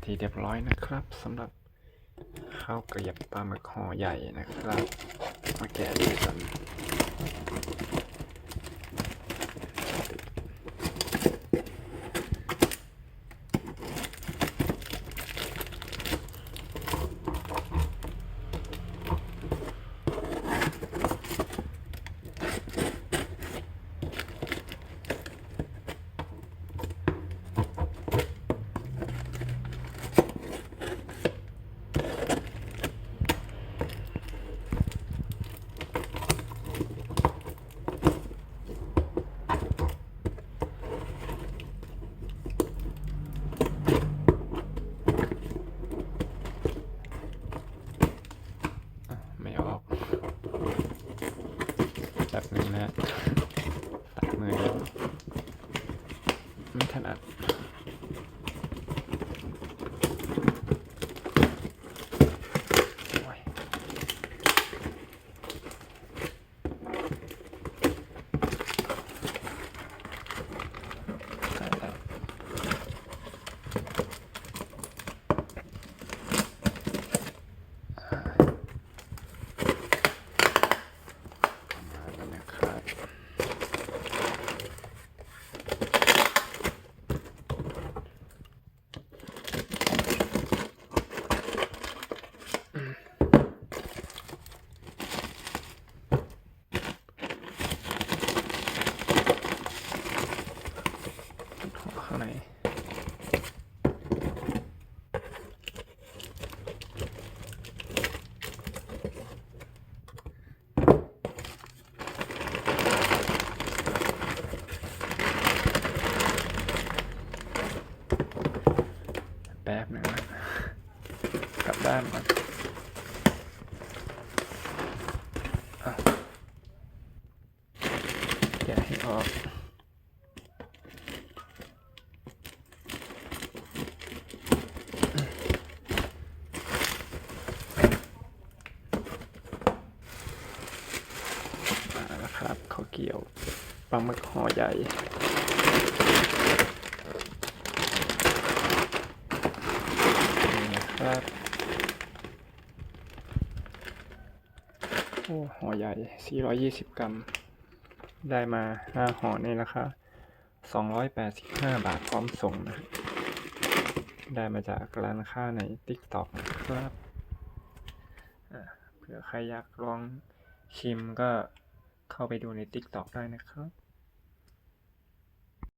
เป็นที่เรียบร้อยนะครับสำหรับข้าวเกรียบปลาหมึกห่อใหญ่นะครับ มาแกะดูกันอะไม่ออก แบบนึงนะตัดมือแล้วไม่ถนัดโอ้ยได้แล้ว มาแล้วนะครับ ข้างในแป๊บนึงนะกลับด้านก่อนแกะให้ออกมาแล้วครับเขาเกี๊ยวปลาหมึกห่อใหญ่นี่นะ ครับโอ้ห่อใหญ่ 420 กรัม ได้มา 5ห่อในราคา285 บาทพร้อมส่งนะ ได้มาจากร้านค้าใน TikTok นะครับเผื่อใครอยากลองชิมก็เข้าไปดูใน TikTok ได้นะครับ